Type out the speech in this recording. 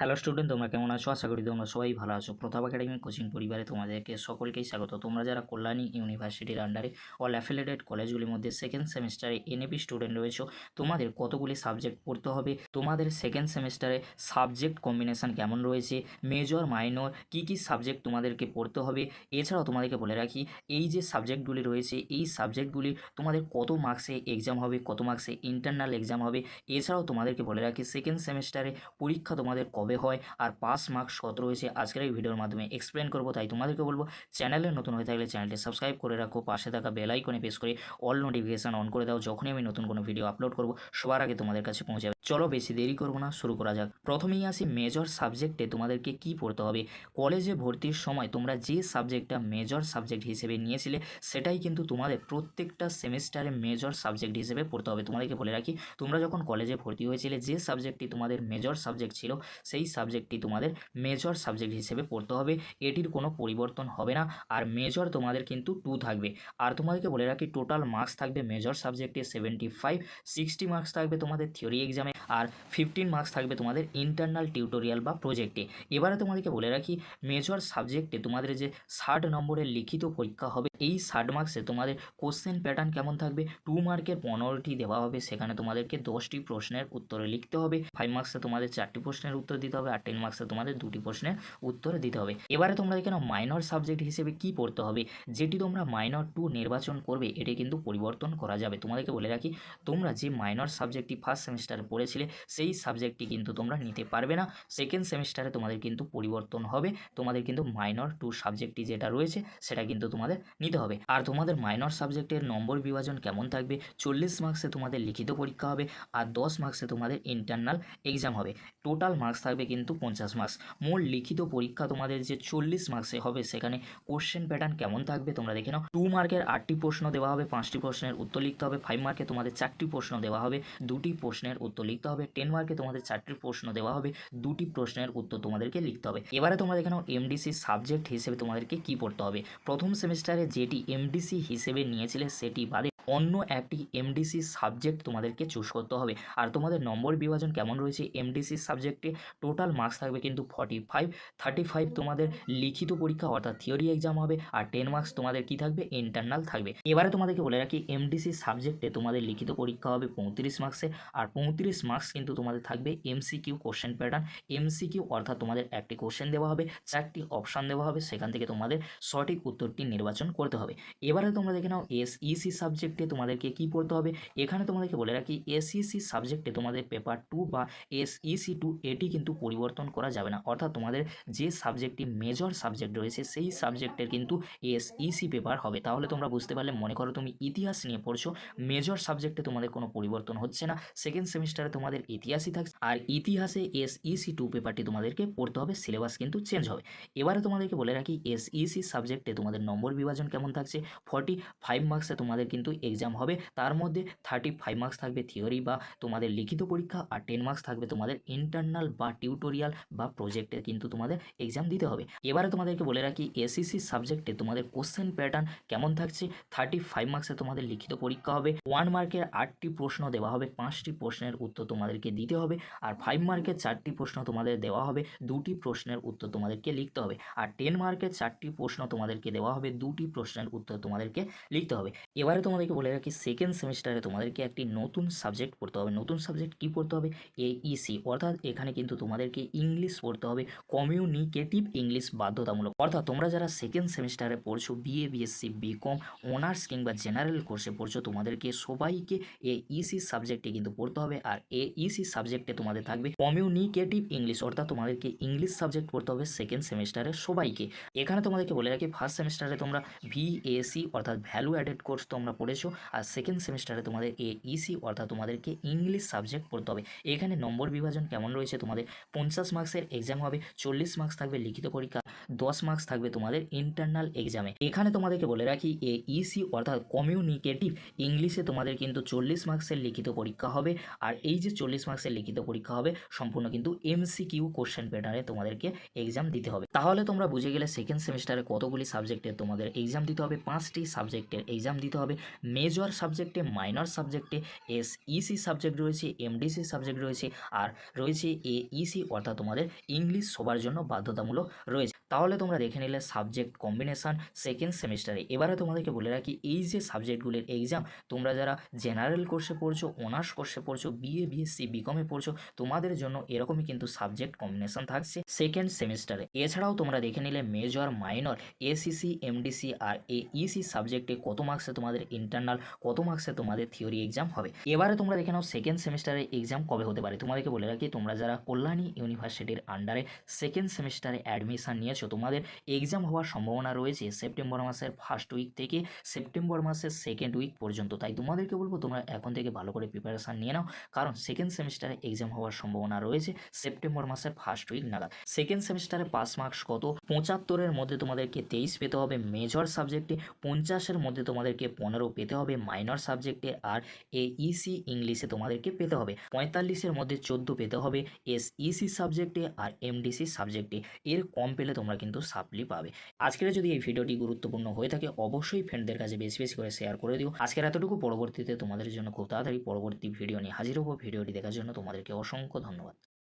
Hello student তোমরা কেমন আছো? আশা করি তোমরা সবাই ভালো আছো। প্রতাপ একাডেমি কোচিং পরিবারে তোমাদেরকে সকলকেই স্বাগত। তোমরা যারা কল্যাণী ইউনিভার্সিটির আন্ডারে অল অ্যাফিলেটেড কলেজগুলির মধ্যে সেকেন্ড সেমিস্টারে এনএপি স্টুডেন্ট রয়েছো, তোমাদের কতগুলি সাবজেক্ট পড়তে হবে? তোমাদের সেকেন্ড সেমিস্টারে সাবজেক্ট কম্বিনেশন কেমন রয়েছে? মেজর মাইনর কী কী সাবজেক্ট তোমাদেরকে পড়তে হবে? এছাড়াও তোমাদেরকে বলে রাখি, এই যে সাবজেক্টগুলি রয়েছে, এই সাবজেক্টগুলি তোমাদের কত মার্কসে এক্সাম হবে, কত মার্কসে ইন্টারনাল এক্সাম হবে? এছাড়াও তোমাদেরকে বলে রাখি সেকেন্ড সেমিস্টারে পরীক্ষা তোমাদের কবে হয় আর পাস মার্কস কত রয়েছে আজকের এই ভিডিওর মাধ্যমে এক্সপ্লেন করব, তাই তোমাদেরকে বলব চ্যানেলে নতুন হয়ে থাকলে চ্যানেলটি সাবস্ক্রাইব করে রাখো, পাশে থাকা বেল আইকনে প্রেস করে অল নোটিফিকেশান অন করে দাও, যখনই আমি নতুন কোনো ভিডিও আপলোড করব, সবার আগে তোমাদের কাছে পৌঁছে যাবে। চলো বেশি দেরি করব না, শুরু করা যাক। প্রথমেই আসি মেজর সাবজেক্টে তোমাদেরকে কি পড়তে হবে। কলেজে ভর্তির সময় তোমরা যে সাবজেক্টটা মেজর সাবজেক্ট হিসেবে নিয়েছিলে, সেটাই কিন্তু তোমাদের প্রত্যেকটা সেমিস্টারে মেজর সাবজেক্ট হিসেবে পড়তে হবে। তোমাদেরকে বলে রাখি, তোমরা যখন কলেজে ভর্তি হয়েছিলে, যে সাবজেক্টটি তোমাদের মেজর সাবজেক্ট ছিল, সেই সাবজেক্টটি তোমাদের মেজর সাবজেক্ট হিসেবে পড়তে হবে। এটির কোনো পরিবর্তন হবে না। আর মেজর তোমাদের কিন্তু টু থাকবে। আর তোমাদেরকে বলে রাখি টোটাল মার্কস থাকবে মেজর সাবজেক্টে সেভেন্টি ফাইভ সিক্সটি মার্কস থাকবে তোমাদের থিওরি এক্সামে আর ফিফটিন মার্কস থাকবে তোমাদের ইন্টারনাল টিউটোরিয়াল বা প্রজেক্টে এবারে তোমাদেরকে বলে রাখি মেজর সাবজেক্টে তোমাদের যে ষাট নম্বরের লিখিত পরীক্ষা হবে, এই ষাট মার্কসে তোমাদের কোশ্চেন প্যাটার্ন কেমন থাকবে? টু মার্কের পনেরোটি দেওয়া হবে, সেখানে তোমাদেরকে দশটি প্রশ্নের উত্তরে লিখতে হবে। ফাইভ মার্কসে তোমাদের চারটি প্রশ্নের উত্তর হবে আর টেন মার্কসে তোমাদের দুটি প্রশ্নের উত্তর দিতে হবে। এবারে তোমরা এখানে মাইনর সাবজেক্ট হিসেবে কি পড়তে হবে? যেটি তোমরা মাইনর টু নির্বাচন করবে, এটি কিন্তু পরিবর্তন করা যাবে। তোমাদেরকে বলে রাখি, তোমরা যে মাইনর সাবজেক্টটি ফার্স্ট সেমিস্টারে পড়েছিলে, সেই সাবজেক্টটি কিন্তু তোমরা নিতে পারবে না। সেকেন্ড সেমিস্টারে তোমাদের কিন্তু পরিবর্তন হবে। তোমাদের কিন্তু মাইনর টু সাবজেক্টটি যেটা রয়েছে, সেটা কিন্তু তোমাদের নিতে হবে। আর তোমাদের মাইনর সাবজেক্টের নম্বর বিভাজন কেমন থাকবে? চল্লিশ মার্কসে তোমাদের লিখিত পরীক্ষা হবে, আর দশ মার্কসে তোমাদের ইন্টারনাল এক্সাম হবে। টোটাল মার্কস থাকবে কিন্তু পঞ্চাশ মার্কস মূল লিখিত পরীক্ষা তোমাদের যে চল্লিশ মার্কসে হবে, সেখানে কোশ্চেন প্যাটার্ন কেমন থাকবে তোমরা দেখে নাও। টু মার্কের আটটি প্রশ্ন দেওয়া হবে, পাঁচটি প্রশ্নের উত্তর লিখতে হবে ফাইভ মার্কে তোমাদের চারটি প্রশ্ন দেওয়া হবে, দুটি প্রশ্নের উত্তর লিখতে হবে টেন মার্কে তোমাদের চারটি প্রশ্ন দেওয়া হবে, দুটি প্রশ্নের উত্তর তোমাদেরকে লিখতে হবে। এবারে তোমরা দেখে নাও এমডিসি সাবজেক্ট হিসেবে তোমাদেরকে কি পড়তে হবে। প্রথম সেমিস্টারে যেটি এমডিসি হিসেবে নিয়েছিলে, সেটি বাদে অন্য একটি এমডিসি সাবজেক্ট তোমাদেরকে চুজ করতে হবে। আর তোমাদের নম্বর বিভাজন কেমন রয়েছে এমডিসি সাবজেক্টে টোটাল মার্কস থাকবে কিন্তু ফর্টি ফাইভ থার্টি ফাইভ তোমাদের লিখিত পরীক্ষা অর্থাৎ থিওরি এক্সাম হবে আর টেন মার্কস তোমাদের কি থাকবে? ইন্টারনাল থাকবে। এবারে তোমাদেরকে বলে রাখি এমডিসি সাবজেক্টে তোমাদের লিখিত পরীক্ষা হবে পঁয়ত্রিশ মার্কসে আর পঁয়ত্রিশ মার্কস কিন্তু তোমাদের থাকবে এমসিকিউ কোশ্চেন প্যাটার্ন এমসিকিউ অর্থাৎ তোমাদের একটি কোশ্চেন দেওয়া হবে, চারটি অপশান দেওয়া হবে, সেখান থেকে তোমাদের সঠিক উত্তরটি নির্বাচন করতে হবে। এবারে তোমরা দেখে নাও এস ইসি সাবজেক্টে তোমাদেরকে কি পড়তে হবে? এখানে তোমাদেরকে বলে রাখি এসইসি সাবজেক্টে তোমাদের পেপার টু বা এস ইসি টু এটি কিন্তু পরিবর্তন করা যাবে না। অর্থাৎ তোমাদের যে সাবজেক্টটি মেজর সাবজেক্ট রয়েছে, সেই সাবজেক্টের কিন্তু এস ইসি পেপার হবে। তাহলে তোমরা বুঝতে পারলে, মনে করো তুমি ইতিহাস নিয়ে পড়ছো মেজর সাবজেক্টে তোমাদের কোনো পরিবর্তন হচ্ছে না। সেকেন্ড সেমিস্টারে তোমাদের ইতিহাসই থাকছে, আর ইতিহাসে এস ইসি টু পেপারটি তোমাদেরকে পড়তে হবে সিলেবাস কিন্তু চেঞ্জ হবে। এবারে তোমাদেরকে বলে রাখি এস ইসি সাবজেক্টে তোমাদের নম্বর বিভাজন কেমন থাকছে? ফর্টি ফাইভ মার্কসে তোমাদের কিন্তু এক্সাম হবে। তার মধ্যে থার্টি ফাইভ মার্কস থাকবে থিওরি বা তোমাদের লিখিত পরীক্ষা আর টেন মার্কস থাকবে তোমাদের ইন্টারনাল বা টিউটোরিয়াল বা প্রজেক্টে কিন্তু তোমাদের এক্সাম দিতে হবে। এবারে তোমাদেরকে বলে রাখি এসিসি সাবজেক্টে তোমাদের কোশ্চেন প্যাটার্ন কেমন থাকছে? থার্টি ফাইভ মার্কসে তোমাদের লিখিত পরীক্ষা হবে। ওয়ান মার্কের আটটি প্রশ্ন দেওয়া হবে, পাঁচটি প্রশ্নের উত্তর তোমাদেরকে দিতে হবে আর ফাইভ মার্কের চারটি প্রশ্ন তোমাদের দেওয়া হবে, দুটি প্রশ্নের উত্তর তোমাদেরকে লিখতে হবে আর টেন মার্কের চারটি প্রশ্ন তোমাদেরকে দেওয়া হবে, দুটি প্রশ্নের উত্তর তোমাদেরকে লিখতে হবে। এবারে তোমাদেরকে বলে রাখি সেকেন্ড সেমিস্টারে তোমাদেরকে একটি নতুন সাবজেক্ট পড়তে হবে। নতুন সাবজেক্ট কী পড়তে হবে? এইসি অর্থাৎ এখানে কিন্তু তোমাদেরকে ইংলিশ পড়তে হবে। কমিউনিকেটিভ ইংলিশ বাধ্যতামূলক। অর্থাৎ তোমরা যারা সেকেন্ড সেমিস্টারে পড়ছো বিএ বিএসসি বিকম অনার্স কিংবা জেনারেল কোর্সে পড়ছো, তোমাদেরকে সবাইকে এ ইসি সাবজেক্টে কিন্তু পড়তে হবে। আর এ ইসি সাবজেক্টে তোমাদের থাকবে কমিউনিকেটিভ ইংলিশ অর্থাৎ তোমাদেরকে ইংলিশ সাবজেক্ট পড়তে হবে সেকেন্ড সেমিস্টারে সবাইকে। এখানে তোমাদেরকে বলে রাখি ফার্স্ট সেমিস্টারে তোমরা ভিএসি অর্থাৎ ভ্যালু অ্যাডেড কোর্স তোমরা পড়েছো আর সেকেন্ড সেমিস্টারে তোমাদের এ ইসি অর্থাৎ তোমাদেরকে ইংলিশ সাবজেক্ট পড়তে হবে। এখানে নম্বর বিভাজন কেমন রয়েছে তোমাদের? পঞ্চাশ মার্কসের এক্সাম হবে, চল্লিশ মার্কস থাকবে লিখিত পরীক্ষা, দশ মার্কস থাকবে তোমাদের ইন্টারনাল এক্সামে এখানে তোমাদেরকে বলে রাখি এ ইসি অর্থাৎ কমিউনিকেটিভ ইংলিশে তোমাদের কিন্তু চল্লিশ মার্কসের লিখিত পরীক্ষা হবে, আর এই যে চল্লিশ মার্কসের লিখিত পরীক্ষা হবে, সম্পূর্ণ কিন্তু এমসিকিউ কোশ্চেন প্যাটার্নে তোমাদেরকে এক্সাম দিতে হবে। তাহলে তোমরা বুঝে গেলে সেকেন্ড সেমিস্টারে কতগুলি সাবজেক্টের তোমাদের এক্সাম দিতে হবে, পাঁচটি সাবজেক্টের এক্সাম দিতে হবে। মেজর সাবজেক্টে মাইনর সাবজেক্টে এস ইসি সাবজেক্ট রয়েছে এমডিসি সাবজেক্ট রয়েছে, আর রয়েছে এ ইসি অর্থাৎ তোমাদের ইংলিশ সবার জন্য বাধ্যতামূলক রয়েছে। তাহলে তোমরা দেখে নিলে সাবজেক্ট কম্বিনেশান সেকেন্ড সেমিস্টারে এবারে তোমাদেরকে বলে রাখি, এই যে সাবজেক্টগুলির এক্সাম তোমরা যারা জেনারেল কোর্সে পড়ছো অনার্স কোর্সে পড়ছো বিএ বিএসসি বিকমে পড়ছো, তোমাদের জন্য এরকমই কিন্তু সাবজেক্ট কম্বিনেশান থাকছে সেকেন্ড সেমিস্টারে এছাড়াও তোমরা দেখে নিলে মেজর মাইনর এসিসি এমডিসি আর এ ইসি সাবজেক্টে কত মার্কসে তোমাদের ইন্টারনাল কত মার্কসে তোমাদের থিওরি এক্সাম হবে। এবারে তোমরা দেখে নাও সেকেন্ড সেমিস্টারের এক্সাম কবে হতে পারে। তোমাদেরকে বলে রাখি, তোমরা যারা কল্যাণী ইউনিভার্সিটির আন্ডারে সেকেন্ড সেমিস্টারে অ্যাডমিশান নিয়েছো, তোমাদের এক্সাম হওয়ার সম্ভাবনা রয়েছে সেপ্টেম্বর মাসের ফার্স্ট উইক থেকে সেপ্টেম্বর মাসের সেকেন্ড উইক পর্যন্ত। তাই তোমাদেরকে বলব, তোমরা এখন থেকে ভালো করে প্রিপারেশান নিয়ে নাও। কারণ সেকেন্ড সেমিস্টারে এক্সাম হওয়ার সম্ভাবনা রয়েছে সেপ্টেম্বর মাসের ফার্স্ট উইক নাগাদ। সেকেন্ড সেমিস্টারে পাস মার্কস কত? পঁচাত্তরের মধ্যে তোমাদেরকে তেইশ পেতে হবে। মেজর সাবজেক্টে পঞ্চাশের মধ্যে তোমাদেরকে পনেরো পেতে হবে মাইনর সাবজেক্টে আর এ ইসি ইংলিশে তোমাদেরকে পেতে হবে। পঁয়তাল্লিশের মধ্যে চোদ্দ পেতে হবে এস ইসি সাবজেক্টে আর এমডিসি সাবজেক্টে এর কম পেলে তোমরা কিন্তু সাপ্লি পাবে। আজকের যদি এই ভিডিওটি গুরুত্বপূর্ণ হয়ে থাকে, অবশ্যই ফ্রেন্ডদের কাছে বেশি বেশি করে শেয়ার করে দিও। আজকের এতটুকু। পরবর্তীতে তোমাদের জন্য খুব তাড়াতাড়ি পরবর্তী ভিডিও নিয়ে হাজির হব। ভিডিওটি দেখার জন্য তোমাদেরকে অসংখ্য ধন্যবাদ।